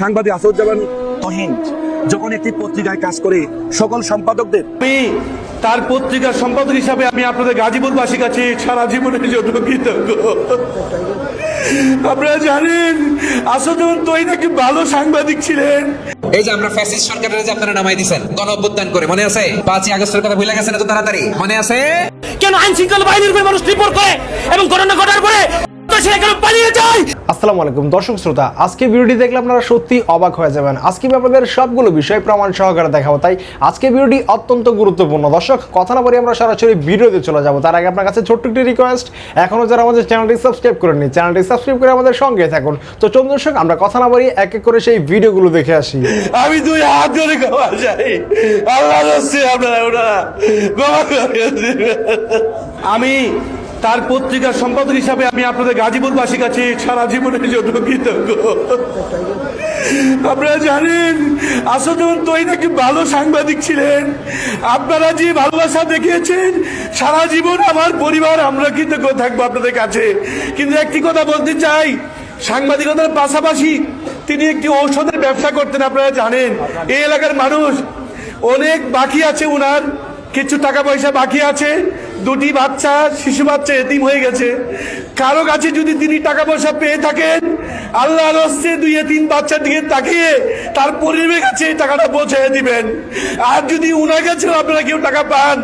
সাংবাদিক আসাদুজ্জামান তহিন যখন একটি পত্রিকায় কাজ করে সকল সম্পাদকদের আমি তার পত্রিকার সম্পাদক হিসাবে আমি আপনাদের গাজীপুরবাসীর কাছে সারা জীবনের জন্য কৃতজ্ঞ আপনারা জানেন আসাদুল তৈরি নাকি ভালো সাংবাদিক ছিলেন। এই যে আমরা ফ্যাসিস্ট সরকারের যে আপনারা নামাই দিছেন গণ অভ্যুত্থান করে মনে আছে? পাঁচই আগস্টের কথা ভুলে গেছেন এত তাড়াতাড়ি? মনে আছে? কেন আইন শৃঙ্খলা বাহিনীর উপরে মানুষ রিপোর্ট করে এবং ঘটনা ঘটার পরে সে কেন পালিয়ে যায়। আসসালামু আলাইকুম দর্শক শ্রোতা আজকে ভিডিওটি দেখলে আপনারা সত্যি অবাক হয়ে যাবেন। আজকে আপনাদের সবগুলো বিষয় প্রমাণ সহকারে দেখাবো তাই আজকে ভিডিওটি অত্যন্ত গুরুত্বপূর্ণ। দর্শক কথা না বলে আমরা সরাসরি ভিডিওতে চলে যাব। তার আগে আপনার কাছে ছোট্ট একটি রিকোয়েস্ট এখনও যারা আমাদের চ্যানেলটি সাবস্ক্রাইব করেননি চ্যানেলটি সাবস্ক্রাইব করে আমাদের সঙ্গে থাকুন। তো চলুন দর্শক আমরা কথা না বলি এক এক করে সেই ভিডিওগুলো দেখে আসি। আমি দুই হাত ধরে ক্ষমা চাই। আল্লাহ আপনারা ওনারা। আমি তার পত্রিকার সম্পাদক হিসাবে আমি আপনাদের গাজীপুরবাসীর কাছে সারা জীবনের জন্য কৃতজ্ঞ। আপনারা জানেন, আসাদুল তৈরি নাকি ভালো সাংবাদিক ছিলেন। আপনারা যে ভালোবাসা দেখিয়েছেন, সারা জীবন আমার পরিবার, আমরা কৃতজ্ঞ থাকব আপনাদের কাছে। কিন্তু একটি কথা বলতে চাই, সাংবাদিকতার পাশাপাশি তিনি একটি ঔষধের ব্যবসা করতেন, আপনারা জানেন। এই এলাকার মানুষ, অনেক বাকি আছে ওনার কিছু টাকা পয়সা বাকি আছে। দুটি বাচ্চা, শিশু বাচ্চা এতিম হয়ে গেছে। কারও কাছে যদি তিনি টাকা পয়সা পেয়ে থাকেন আল্লাহর হস্তে দুই তিন বাচ্চার দিকে তাকিয়ে তার পরিবারের কাছে এই টাকাটা পৌঁছে দিবেন। আর যদি ওনার কাছেও আপনারা কেউ টাকা পান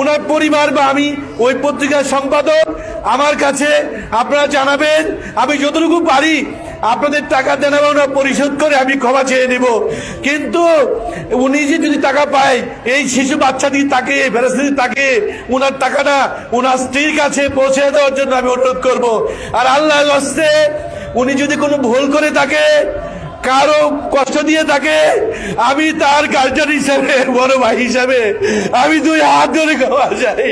ওনার পরিবার বা আমি, ওই পত্রিকার সম্পাদক, আমার কাছে আপনারা জানাবেন, আমি যতটুকু পারি আপনাদের টাকা দেন ওনার পরিশোধ করে আমি ক্ষমা চেয়ে নেব। কিন্তু উনি যে যদি টাকা পায়, এই শিশু বাচ্চা দিয়ে তাকে ফেরাস্তি তাকে ওনার টাকাটা ওনার স্ত্রীর কাছে পৌঁছে দেওয়ার জন্য আমি অনুরোধ করব। আর আল্লাহ হস্তে উনি যদি কোনো ভুল করে থাকে, কারও কষ্ট দিয়ে থাকে, আমি তার গার্জেন হিসাবে, বড় ভাই হিসাবে, আমি দুই হাত ধরে ক্ষমা চাই।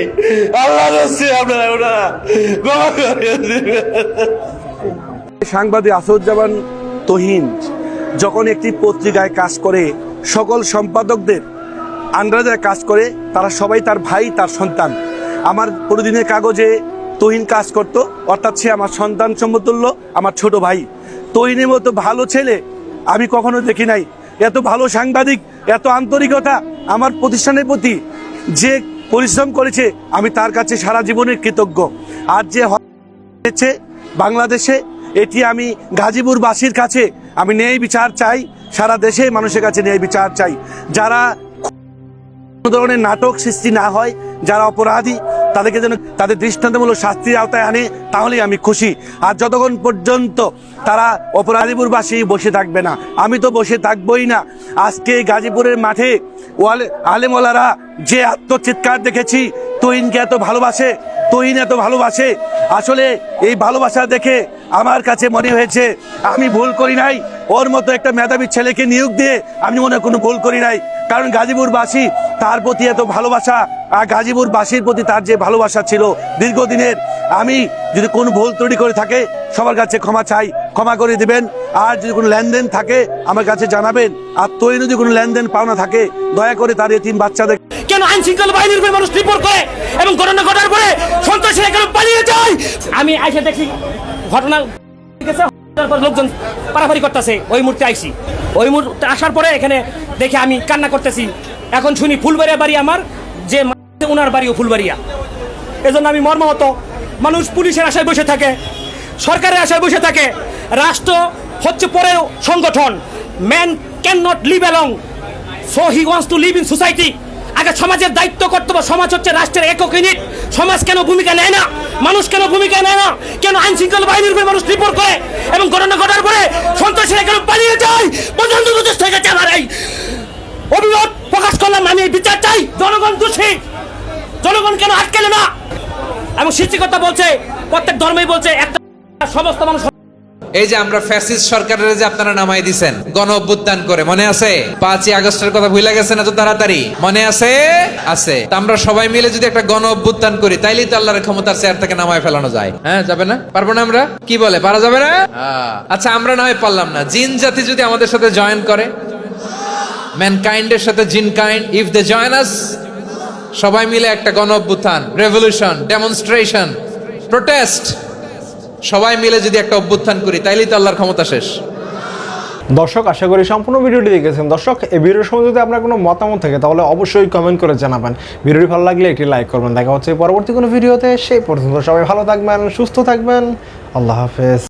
আল্লাহ হস্তে আপনারা ওনারা ক্ষমা করে। সাংবাদিক আসাদুজ্জামান তহিন যখন একটি পত্রিকায় কাজ করে, সকল সম্পাদকদের আন্ডারে কাজ করে, তারা সবাই তার ভাই, তার সন্তান। আমার প্রতিদিনের কাগজে তহিন কাজ করত, অর্থাৎ সে আমার সন্তান সমতুল্য, আমার ছোট ভাই। তহিনের মতো ভালো ছেলে আমি কখনো দেখি নাই। এত ভালো সাংবাদিক, এত আন্তরিকতা আমার প্রতিষ্ঠানের প্রতি যে পরিশ্রম করেছে, আমি তার কাছে সারা জীবনের কৃতজ্ঞ। আর যে হয়েছে বাংলাদেশে এটি আমি গাজীপুরবাসীর কাছে আমি ন্যায় বিচার চাই, সারা দেশে মানুষের কাছে ন্যায় বিচার চাই। যারা কোনো ধরনের নাটক সৃষ্টি না হয়, যারা অপরাধী, তাদেরকে যেন তাদের দৃষ্টান্তমূলক শাস্তির আওতায় আনে, তাহলেই আমি খুশি। আর যতক্ষণ পর্যন্ত তারা অপরাধীপুরবাসী বসে থাকবে না, আমি তো বসে থাকবই না। আজকে গাজীপুরের মাঠে ওয়ালে, আলেমওয়ালারা যে আত্মচিৎকার দেখেছি তৈনকে এত ভালোবাসে তৈন এত ভালোবাসে, আসলে এই ভালোবাসা দেখে আমার কাছে মনে হয়েছে, আমি ভুল করি নাই। ওর মতো একটা মেধাবী ছেলেকে নিয়োগ দিয়ে আমি মনে কোনো ভুল করি নাই। কারণ গাজীপুরবাসী তার প্রতি এত ভালোবাসা আর গাজীপুরবাসীর প্রতি তার যে ভালোবাসা ছিল দীর্ঘদিনের, আমি যদি কোনো ভুল ত্রুটি করে থাকে, সবার কাছে ক্ষমা চাই, ক্ষমা করে দিবেন। আর যদি কোনো লেনদেন থাকে, আমার কাছে জানাবেন। আর তৈরি যদি কোনো লেনদেন পাওনা থাকে, দয়া করে তার তিন বাচ্চাদের কেন আইন শৃঙ্খলা বাহিনীর উপরে মানুষ রিপোর্ট করে এবং ঘটনা ঘটার পরে সন্ত্রাসীরা কেন পালিয়ে যায়? আমি আইসা দেখি ঘটনা গেছে, ঘটনার পর লোকজন পারাপারি করতেছে। ওই মুহূর্তে আইসি ওই মুহূর্তে আসার পরে এখানে দেখে আমি কান্না করতেছি। এখন শুনি ফুলবাড়িয়া বাড়ি আমার যে ওনার বাড়িও ফুলবাড়িয়া। এজন্য আমি মর্মাহত মানুষ পুলিশের আশায় বসে থাকে সরকারের আশায় বসে থাকে রাষ্ট্র হচ্ছে পরেও সংগঠন। Man can not live along so he wants to live in society আগে সমাজের দায়িত্ব কর্তব্য, সমাজ হচ্ছে রাষ্ট্রের একক ইউনিট। সমাজ কেন ভূমিকা নেয় না? মানুষ কেন ভূমিকা নেয় না? কেন আইন শৃঙ্খলা বাহিনীর উপরে মানুষ রিপোর্ট করে? এবং ঘটনা ঘটার পরে সন্ত্রাসীরা কেন পালিয়ে যায়? পর্যন্ত হয়ে গেছে আমার এই অভিমত প্রকাশ করলাম, আমি বিচার চাই। জনগণ দোষী। জনগণ কেন আটকেলে না? এবং সৃষ্টিকর্তা বলছে, প্রত্যেক ধর্মই বলছে, একটা সমস্ত মানুষ এই যে আমরা ফ্যাসিস্ট সরকারের যে আপনারা নামাই দিছেন গণ অভ্যুত্থান করে মনে আছে? পাঁচই আগস্টের কথা ভুলে গেছেন এত তাড়াতাড়ি? মনে আছে? আছে। আমরা সবাই মিলে যদি একটা গণ অভ্যুত্থান করি তাইলেই তো আল্লাহর ক্ষমতার চেয়ার থেকে নামায় ফেলানো যায়। হ্যাঁ যাবে না? পারব না আমরা? কি বলে পারা যাবে না? আহ, আচ্ছা আমরা না হয় পারলাম না। জিন জাতি যদি আমাদের সাথে জয়েন করে ম্যানকাইন্ডের সাথে জিন kind if they join us সবাই মিলে একটা গণ অভ্যুত্থান রেভলিউশন ডেমনস্ট্রেশন প্রোটেস্ট সবাই মিলে যদি একটা অভ্যুত্থান করি, তাইলেই তো আল্লাহর ক্ষমতা শেষ। দর্শক, আশা করি সম্পূর্ণ ভিডিওটি দেখেছেন। দর্শক, এই ভিডিওর সময় যদি আপনার কোনো মতামত থাকে, তাহলে অবশ্যই কমেন্ট করে জানাবেন। ভিডিওটি ভালো লাগলে একটি লাইক করবেন। দেখা হচ্ছে পরবর্তী কোনো ভিডিওতে। সেই পর্যন্ত সবাই ভালো থাকবেন, সুস্থ থাকবেন। আল্লাহ হাফেজ।